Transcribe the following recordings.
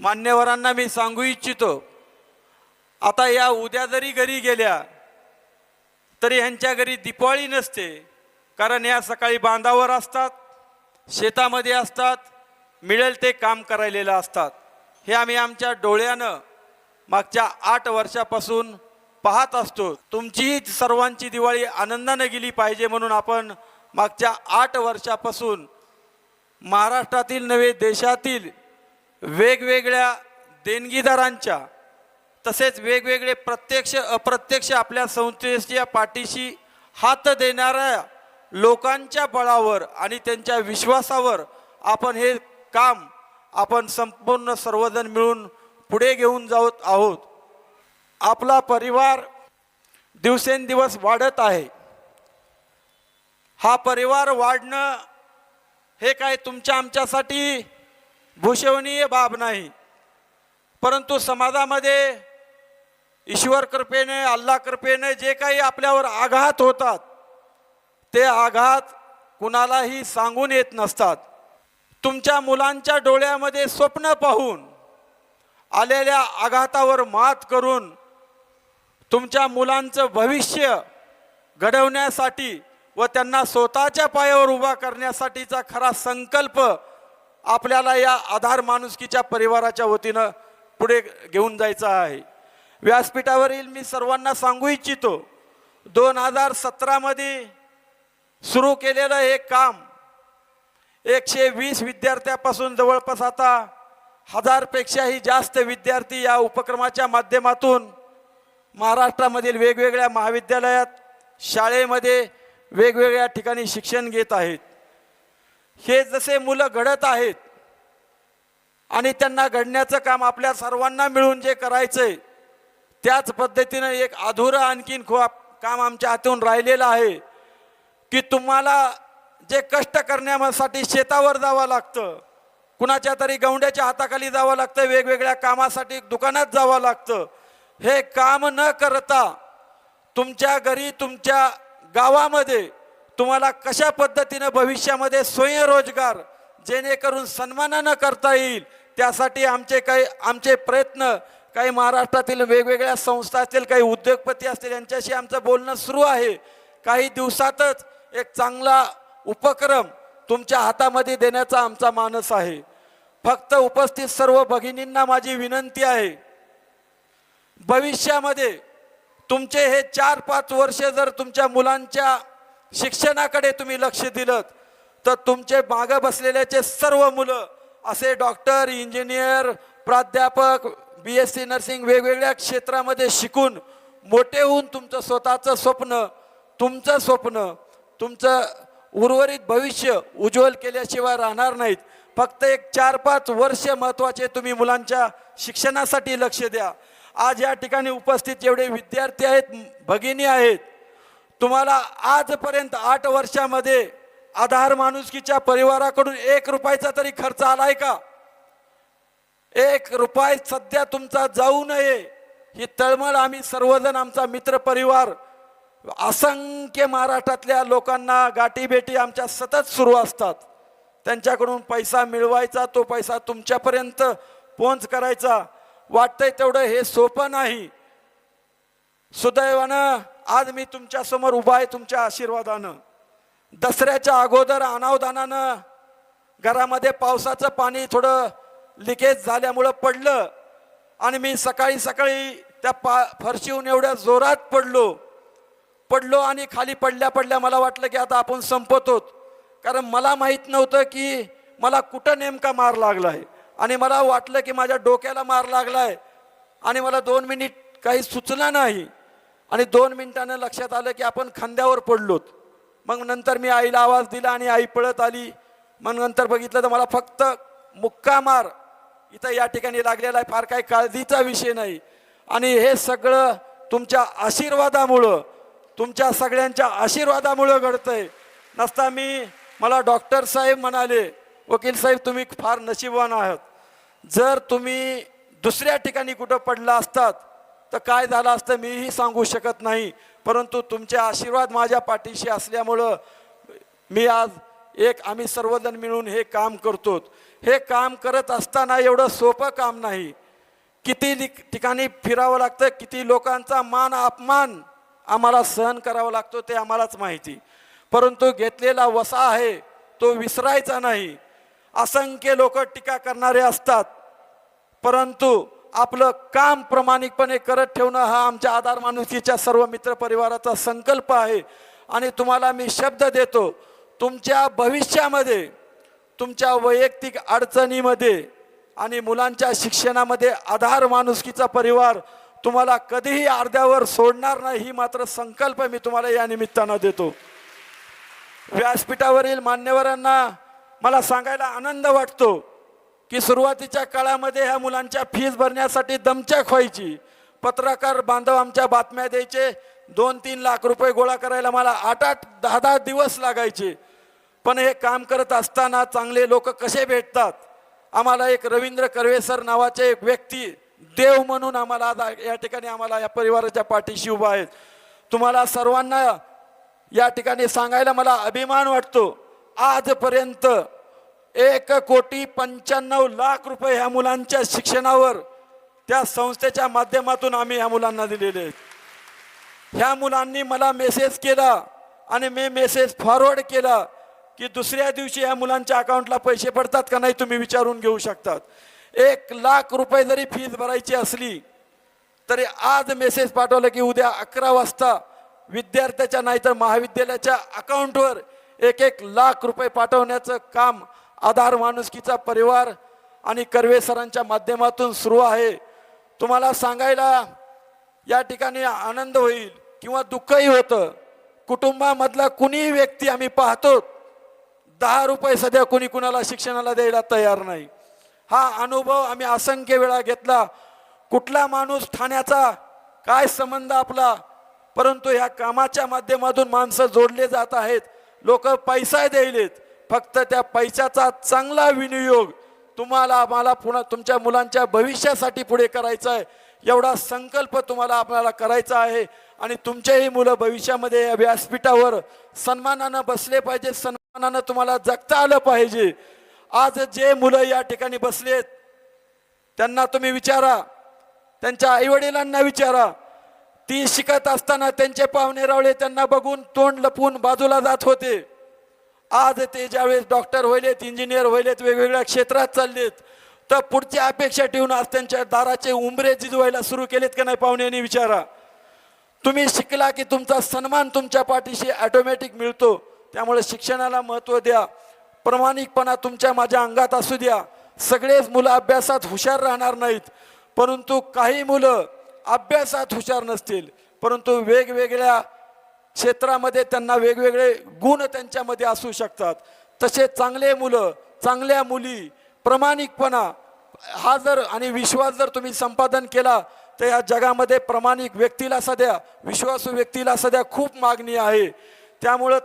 मान्यवरांना मी सांगू इच्छितो. आता या उद्या जरी घरी गेल्या तरी ह्यांच्या घरी दिपाळी नसते. कारण या सकाळी बांधावर असतात शेतामध्ये असतात मिळेल ते काम करायलेलं असतात. हे आम्ही आमच्या डोळ्यानं मागच्या आठ वर्षापासून पाहत असतो. तुमचीही सर्वांची दिवाळी आनंदानं गेली पाहिजे म्हणून आपण मागच्या आठ वर्षापासून महाराष्ट्रातील नव्हे देशातील वेगवेगळ्या देणगीदारांच्या तसेच वेगवेगळे प्रत्यक्ष अप्रत्यक्ष आपल्या संस्थेच्या पाठीशी हात देणाऱ्या लोकांच्या बळावर आणि त्यांच्या विश्वासावर आपण हे काम आपण संपूर्ण सर्वजण मिळून पुढे घेऊन जात आहोत. आपला परिवार दिवसेंदिवस वाढत आहे. हा परिवार वाढणं हे काय तुमच्या आमच्यासाठी भूषवणीय बाब नाही. परंतु समाजामध्ये ईश्वर कृपेने अल्ला कृपेने जे काही आपल्यावर आघात होतात ते आघात कुणालाही सांगून येत नसतात. तुमच्या मुलांच्या डोळ्यामध्ये स्वप्न पाहून आलेल्या आघातावर मात करून तुमच्या मुलांचं भविष्य घडवण्यासाठी व त्यांना स्वतःच्या पायावर उभा करण्यासाठीचा खरा संकल्प आपल्याला या आधार माणुसकीच्या परिवाराच्या वतीनं पुढे घेऊन जायचं आहे. व्यासपीठावरील मी सर्वांना सांगू इच्छितो दोन हजार सतरामध्ये सुरू केलेलं हे काम एकशे वीस विद्यार्थ्यापासून जवळपास आता हजारपेक्षाही जास्त विद्यार्थी या उपक्रमाच्या माध्यमातून महाराष्ट्रामधील वेगवेगळ्या महाविद्यालयात शाळेमध्ये वेगवेगळ्या ठिकाणी शिक्षण घेत आहेत. हे जसे मुलं घडत आहेत आणि त्यांना घडण्याचं काम आपल्या सर्वांना मिळून जे करायचंय त्याच पद्धतीनं एक अधुरं आणखीन खो काम आमच्या हातून राहिलेलं आहे की तुम्हाला जे कष्ट करण्यासाठी शेतावर जावं लागतं कुणाच्या तरी गवंड्याच्या हाताखाली जावं लागतं वेगवेगळ्या कामासाठी दुकानात जावं लागतं हे काम न करता तुमच्या घरी तुमच्या गावामध्ये तुम्हाला कशा पद्धतीनं भविष्यामध्ये स्वयंरोजगार जेणेकरून सन्मानानं करता येईल त्यासाठी आमचे काही आमचे प्रयत्न काही महाराष्ट्रातील वेगवेगळ्या संस्था असतील काही उद्योगपती असतील यांच्याशी आमचं बोलणं सुरू आहे. काही दिवसातच एक चांगला उपक्रम तुमच्या हातामध्ये देण्याचा आमचा मानस आहे. फक्त उपस्थित सर्व भगिनींना माझी विनंती आहे भविष्यामध्ये तुमचे हे चार पाच वर्षे जर तुमच्या मुलांच्या शिक्षणाकडे तुम्ही लक्ष दिलं तर तुमचे मागं बसलेल्याचे सर्व मुलं असे डॉक्टर इंजिनियर प्राध्यापक बी एस सी नर्सिंग वेगवेगळ्या क्षेत्रामध्ये शिकून मोठे होऊन तुमचं स्वतःचं स्वप्न तुमचं स्वप्न तुमचं उर्वरित भविष्य उज्ज्वल केल्याशिवाय राहणार नाहीत. फक्त एक चार पाच वर्ष महत्त्वाचे तुम्ही मुलांच्या शिक्षणासाठी लक्ष द्या. आज या ठिकाणी उपस्थित जेवढे विद्यार्थी आहेत भगिनी आहेत तुम्हाला आजपर्यंत आठ वर्षामध्ये आधार माणुसकीच्या परिवाराकडून एक रुपयाचा तरी खर्च आलाय का? एक रुपये सध्या तुमचा जाऊ नये. ही तळमळ आम्ही सर्वजण आमचा मित्र परिवार असंख्य महाराष्ट्रातल्या लोकांना गाठीभेटी आमच्या सतत सुरू असतात. त्यांच्याकडून पैसा मिळवायचा तो पैसा तुमच्यापर्यंत पोहोच करायचा. वाटतंय तेवढं हे सोपं नाही. सुदैवानं आज मी तुमच्यासमोर उभा आहे तुमच्या आशीर्वादानं. दसऱ्याच्या अगोदर अनावधानानं घरामध्ये पावसाचं पाणी थोडं लिकेज झाल्यामुळं पडलं आणि मी सकाळी सकाळी त्या पा फरशीहून एवढ्या जोरात पडलो. पडलो आणि खाली पडल्या पडल्या मला वाटलं की आता आपण संपवतोत कारण मला माहीत नव्हतं की मला कुठं नेमका मार लागला आहे आणि मला वाटलं की माझ्या डोक्याला मार लागला आहे आणि मला दोन मिनिट काही सुचलं नाही. आणि दोन मिनिटानं लक्षात आलं की आपण खांद्यावर पडलोत. मग नंतर मी आईला आवाज दिला आणि आई पळत आली. मग नंतर बघितलं तर मला फक्त मुक्का मार इथं या ठिकाणी लागलेला आहे. फार काही काळजीचा विषय नाही. आणि हे सगळं तुमच्या आशीर्वादामुळं तुमच्या सगळ्यांच्या आशीर्वादामुळं घडतंय. नसता मी मला डॉक्टर साहेब म्हणाले वकील साहेब तुम्ही फार नशीबवान आहात. जर तुम्ही दुसऱ्या ठिकाणी कुठं पडला असतात तर काय झालं असतं मीही सांगू शकत नाही. परंतु तुमचे आशीर्वाद माझ्या पाठीशी असल्यामुळं मी आज एक आम्ही सर्वजण मिळून हे काम करतो. हे काम करत असताना एवढं सोपं काम नाही. किती ठिकाणी फिरावं लागतं किती लोकांचा मान अपमान आम्हाला सहन करावा लागतो ते आम्हालाच माहिती. परंतु घेतलेला वसा आहे तो विसरायचा नाही. असंख्य लोक टीका करणारे असतात. परंतु आपलं काम प्रामाणिकपणे करत ठेवणं हा आमच्या आधार माणुसकीच्या सर्व मित्र परिवाराचा संकल्प आहे. आणि तुम्हाला मी शब्द देतो तुमच्या भविष्यामध्ये तुमच्या वैयक्तिक अडचणीमध्ये आणि मुलांच्या शिक्षणामध्ये आधार माणुसकीचा परिवार तुम्हाला कधीही अर्ध्यावर सोडणार नाही ही मात्र संकल्प मी तुम्हाला या निमित्तानं देतो. व्यासपीठावरील मान्यवरांना मला सांगायला आनंद वाटतो. की सुरुवातीच्या काळामध्ये ह्या मुलांच्या फीज भरण्यासाठी दमचक व्हायची. पत्रकार बांधव आमच्या बातम्या द्यायचे दोन तीन लाख रुपये गोळा करायला मला आठ आठ दहा दहा दिवस लागायचे. पण हे काम करत असताना चांगले लोक कसे भेटतात? आम्हाला एक रवींद्र कर्वे सर नावाचे एक व्यक्ती देव म्हणून आम्हाला आज या ठिकाणी आम्हाला या परिवाराच्या पाठीशी उभा आहेत. तुम्हाला सर्वांना या ठिकाणी सांगायला मला अभिमान वाटतो. आजपर्यंत एक कोटी पंच्याण्णव लाख रुपये ह्या मुलांच्या शिक्षणावर त्या संस्थेच्या माध्यमातून आम्ही ह्या मुलांना दिलेले. आहेत ह्या मुलांनी मला मेसेज केला आणि मी मेसेज फॉरवर्ड केला की दुसऱ्या दिवशी ह्या मुलांच्या अकाउंटला पैसे पडतात का नाही तुम्ही विचारून घेऊ शकतात. एक लाख रुपये जरी फीज भरायची असली तरी आज मेसेज पाठवलं की उद्या अकरा वाजता विद्यार्थ्याच्या नाहीतर महाविद्यालयाच्या अकाउंटवर एक एक लाख रुपये पाठवण्याचं काम आधार माणुसकीचा परिवार आणि कर्वे सरांच्या माध्यमातून सुरू आहे. तुम्हाला सांगायला या ठिकाणी आनंद होईल किंवा दुःखही होतं. कुटुंबामधला कुणीही व्यक्ती आम्ही पाहतो दहा रुपये सध्या कुणी कुणाला शिक्षणाला द्यायला तयार नाही. हा अनुभव आम्ही असंख्य वेळा घेतला. कुठला माणूस ठाण्याचा काय संबंध आपला परंतु ह्या कामाच्या माध्यमातून माणसं जोडले जात आहेत. लोक पैसा द्यायलेत. फक्त त्या पैशाचा चांगला विनियोग तुम्हाला आम्हाला पुन्हा तुमच्या मुलांच्या भविष्यासाठी पुढे करायचा आहे. एवढा संकल्प तुम्हाला आपल्याला करायचा आहे. आणि तुमच्याही मुलं भविष्यामध्ये या व्यासपीठावर सन्मानानं बसले पाहिजे सन्मानानं तुम्हाला जगता आलं पाहिजे. आज जे मुलं या ठिकाणी बसलेत त्यांना तुम्ही विचारा. त्यांच्या आईवडिलांना विचारा. ती शिकत असताना त्यांचे पाहुणे रावळे त्यांना बघून तोंड लपवून बाजूला जात होते. आज ते ज्यावेळेस डॉक्टर व्हायलेत इंजिनियर व्हायलेत वेगवेगळ्या क्षेत्रात चाललेत तर पुढच्या अपेक्षा ठेवून आज त्यांच्या दाराचे उंबरे जिजवायला सुरू केलेत का नाही पाहुण्याने विचारा. तुम्ही शिकला की तुमचा सन्मान तुमच्या पाठीशी ॲटोमॅटिक मिळतो. त्यामुळे शिक्षणाला महत्त्व द्या. प्रामाणिकपणा तुमच्या माझ्या अंगात असू द्या. सगळेच मुलं अभ्यासात हुशार राहणार नाहीत. परंतु काही मुलं अभ्यासात हुशार नसतील. परंतु वेगवेगळ्या क्षेत्रामध्ये त्यांना वेगवेगळे गुण त्यांच्यामध्ये असू शकतात. तसे चांगले मुलं चांगल्या मुली प्रामाणिकपणा हा जर आणि विश्वास जर तुम्ही संपादन केला तर या जगामध्ये प्रामाणिक व्यक्तीला सध्या विश्वासू व्यक्तीला सध्या खूप मागणी आहे. त्यामुळं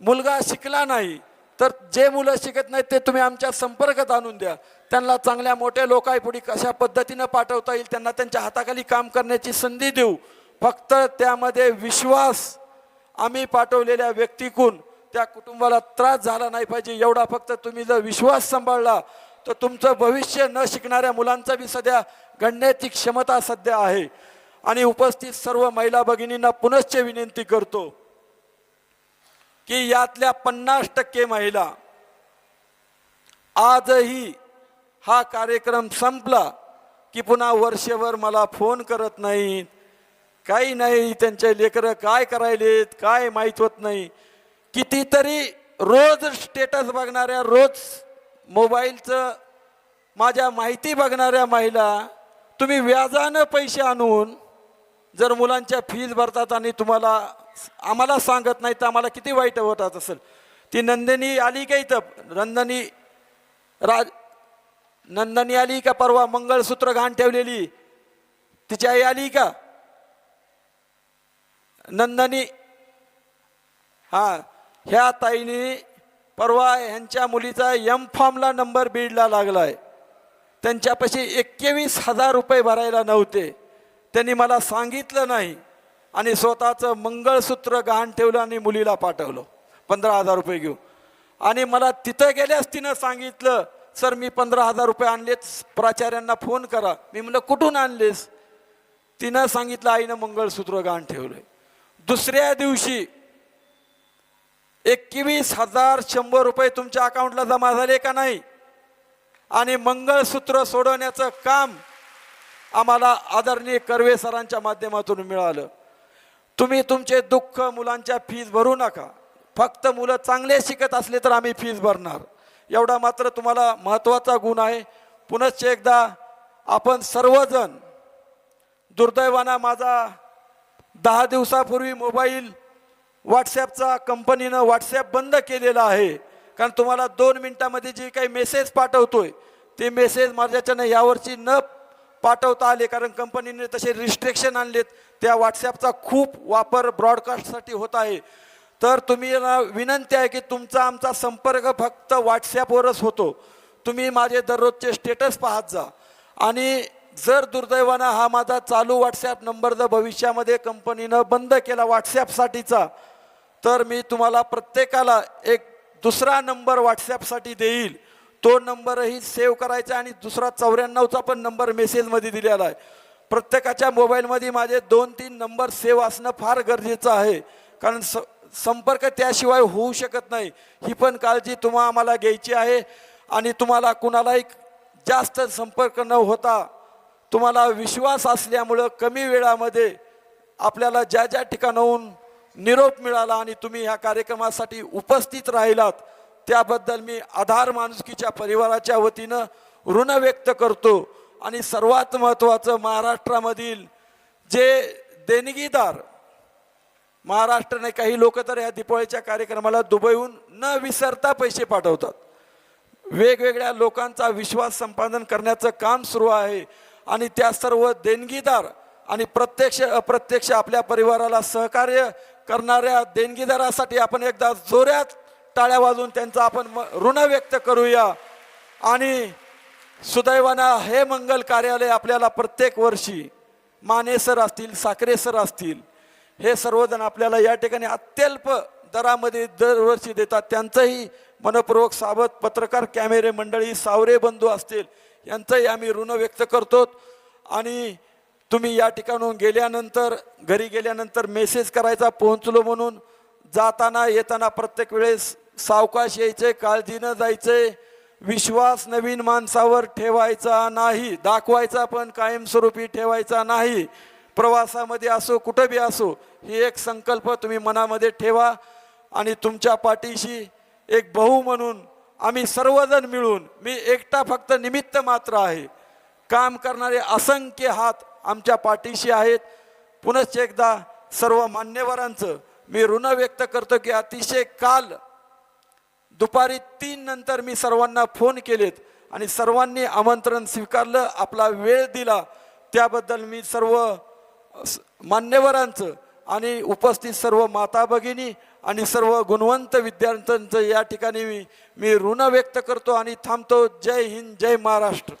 मुलगा शिकला नाही तर जे मुलं शिकत नाहीत ते तुम्ही आमच्या संपर्कात आणून द्या. त्यांना चांगल्या मोठ्या लोकांपुढे कशा पद्धतीनं पाठवता येईल त्यांना त्यांच्या हाताखाली काम करण्याची संधी देऊ. फक्त त्यामध्ये विश्वास आम्ही पाठवलेल्या व्यक्तीकून त्या कुटुंबाला त्रास झाला नाही पाहिजे एवढा फक्त तुम्ही जर विश्वास सांभाळला तर तुमचं भविष्य न शिकणाऱ्या मुलांचा बी सध्या घडण्याची क्षमता सध्या आहे. आणि उपस्थित सर्व महिला भगिनींना पुनश्च विनंती करतो की यातल्या पन्नास टक्के महिला आजही हा कार्यक्रम संपला की पुन्हा वर्षभर मला फोन करत नाहीत. काही नाही त्यांचे लेकरं काय करायलेत काय माहीत होत नाही. कितीतरी रोज स्टेटस बघणाऱ्या रोज मोबाईलचं माझ्या माहिती बघणाऱ्या महिला तुम्ही व्याजानं पैसे आणून जर मुलांच्या फीज भरतात आणि तुम्हाला आम्हाला सांगत नाही तर आम्हाला किती वाईट होतात असेल. ती नंदिनी आली का इथं? नंदनी राज नंदनी आली का परवा मंगळसूत्र घाण ठेवलेली? तिची आई आली का? नंदनी हा ह्या ताईनी परवा ह्यांच्या मुलीचा एम फॉर्मला नंबर बीडला लागलाय. त्यांच्यापाशी एक्केवीस हजार रुपये भरायला नव्हते. त्यांनी मला सांगितलं नाही आणि स्वतःचं मंगळसूत्र गहाण ठेवलं आणि मुलीला पाठवलं. पंधरा हजार रुपये घेऊ आणि मला तिथं गेल्यास तिनं सांगितलं सर मी पंधरा हजार रुपये आणलेत. प्राचार्यांना फोन करा. मी म्हणलं कुठून आणलेस? तिनं सांगितलं आईनं मंगळसूत्र गहाण ठेवलं दुसऱ्या दिवशी एकवीस हजार शंभर रुपये तुमच्या अकाउंटला जमा झाले का नाही? आणि मंगळसूत्र सोडवण्याचं काम आम्हाला आदरणीय कर्वे सरांच्या माध्यमातून मिळालं. तुम्ही तुमचे दुःख मुलांच्या फीज भरू नका. फक्त मुलं चांगले शिकत असले तर आम्ही फीज भरणार. एवढा मात्र तुम्हाला महत्त्वाचा गुण आहे. पुनश्च एकदा आपण सर्वजण दुर्दैवाना माझा दहा दिवसापूर्वी मोबाईल व्हॉट्सॲपचा कंपनीनं व्हॉट्सॲप बंद केलेला आहे. कारण तुम्हाला दोन मिनटामध्ये जे काही मेसेज पाठवतोय ते मेसेज माझ्याच्यानं यावरची न पाठवता आले. कारण कंपनीने तसे रिस्ट्रिक्शन आणलेत. त्या व्हॉट्सॲपचा खूप वापर ब्रॉडकास्टसाठी होत आहे. तर तुम्ही विनंती आहे की तुमचा आमचा संपर्क फक्त व्हॉट्सॲपवरच होतो. तुम्ही माझे दररोजचे स्टेटस पाहत जा. आणि जर दुर्दैवानं हा माझा चालू व्हॉट्सॲप नंबर जर भविष्यामध्ये कंपनीनं बंद केला व्हॉट्सॲपसाठीचा तर मी तुम्हाला प्रत्येकाला एक दुसरा नंबर व्हॉट्सॲपसाठी देईल. तो नंबरही सेव्ह करायचा आणि दुसरा चौऱ्याण्णवचा पण नंबर मेसेजमध्ये दिलेला आहे. प्रत्येकाच्या मोबाईलमध्ये माझे दोन तीन नंबर सेव्ह असणं फार गरजेचं आहे. कारण स संपर्क त्याशिवाय होऊ शकत नाही. ही पण काळजी तुम्हा आम्हाला घ्यायची आहे. आणि तुम्हाला कुणालाही जास्त संपर्क न होता तुम्हाला विश्वास असल्यामुळं कमी वेळामध्ये आपल्याला ज्या ज्या ठिकाणाहून निरोप मिळाला आणि तुम्ही ह्या कार्यक्रमासाठी उपस्थित राहिलात त्याबद्दल मी आधार माणुसकीच्या परिवाराच्या वतीनं ऋण व्यक्त करतो. आणि सर्वात महत्त्वाचं महाराष्ट्रामधील जे देणगीदार महाराष्ट्राने काही लोक तर या दिपाळीच्या कार्यक्रमाला दुबईहून न विसरता पैसे पाठवतात. वेगवेगळ्या लोकांचा विश्वास संपादन करण्याचं काम सुरू आहे. आणि त्या सर्व देणगीदार आणि प्रत्यक्ष अप्रत्यक्ष आपल्या परिवाराला सहकार्य करणाऱ्या देणगीदारासाठी आपण एकदा जोऱ्यात टाळ्या वाजून त्यांचं आपण म- ऋण व्यक्त करूया. आणि सुदैवानं हे मंगल कार्यालय आपल्याला प्रत्येक वर्षी माने सर असतील साखरे सर असतील हे सर्वजण आपल्याला या ठिकाणी अत्यल्प दरामध्ये दरवर्षी देतात. त्यांचंही मनपूर्वक सावध पत्रकार कॅमेरे मंडळी सावरे बंधू असतील यांचंही आम्ही ऋण व्यक्त करतो. आणि तुम्ही या ठिकाणून गेल्यानंतर घरी गेल्यानंतर मेसेज करायचा पोहोचलो म्हणून जाताना येताना प्रत्येक वेळेस सावकाश यायचे काळजीनं जायचे विश्वास नवीन माणसावर ठेवायचा नाही दाखवायचा पण कायमस्वरूपी ठेवायचा नाही. प्रवासामध्ये असो कुठं बी असो ही एक संकल्प तुम्ही मनामध्ये ठेवा. आणि तुमच्या पाठीशी एक बहु म्हणून आम्ही सर्वजण मिळून मी एकटा फक्त निमित्त मात्र आहे. काम करणारे असंख्य हात आमच्या पाठीशी आहेत. पुनश्च एकदा सर्व मान्यवरांचं मी ऋण व्यक्त करतो की अतिशय काल दुपारी तीन नंतर मी सर्वांना फोन केलेत आणि सर्वांनी आमंत्रण स्वीकारलं आपला वेळ दिला. त्याबद्दल मी सर्व मान्यवरांचं आणि उपस्थित सर्व माता भगिनी आणि सर्व गुणवंत विद्यार्थ्यांचं या ठिकाणी मी मी ऋण व्यक्त करतो आणि थांबतो. जय हिंद जय महाराष्ट्र.